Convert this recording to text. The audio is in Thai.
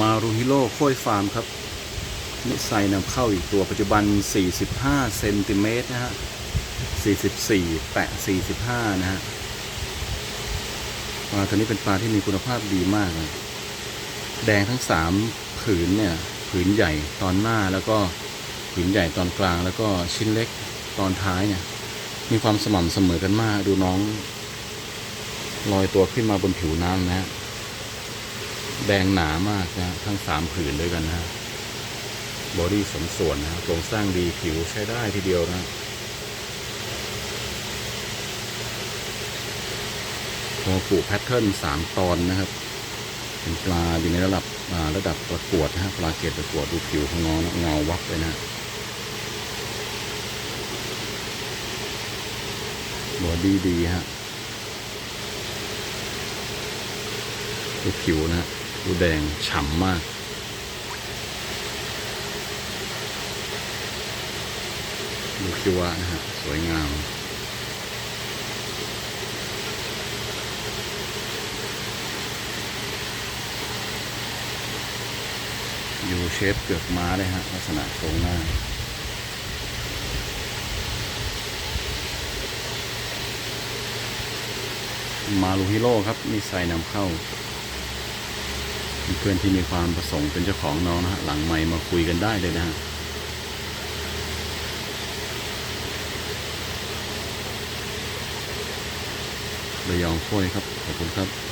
มารูฮิโร่ค้ยฟาร์มครับนิสัยนำเข้าอีกตัวปัจจุบัน 45 เซนติเมตรนะฮะ 44 แปะ 45 นะฮะ ปลาตัวนี้เป็นปลาที่มีคุณภาพดีมากเลยแดงทั้ง 3 ผืนเนี่ย ผืนใหญ่ตอนหน้าแล้วก็ผืนใหญ่ตอนกลางแล้วก็ชิ้นเล็กตอนท้ายเนี่ย มีความสม่ำเสมอกันมาก ดูน้องลอยตัวขึ้นมาบนผิวน้ำนะฮะ แดงหนามากนะทั้งสามผืนด้วยกันนะบอดี้สมส่วนนะโครงสร้างดีผิวใช้ได้ทีเดียวนะโคกูแพทเทิร์นสามตอนนะครับเป็นปลาอยู่ในระดับระดับประกวดนะฮะปลาเกรดประกวดดูผิวของน้องเงาวับเลยนะบอดี้ดีฮะดูผิวนะฮะ ดูแดงฉ่ำมากดูคิวะนะฮะสวยงามอยู่เชฟเกือกม้าเลยฮะลักษณะโครงหน้ามาลูฮิโร่ครับ มีไซนำเข้า เพื่อนที่มีความประสงค์เป็นเจ้าของน้องนะฮะหลังไม่มาคุยกันได้เลยนะฮะระยองโค้ยครับ ขอบคุณครับ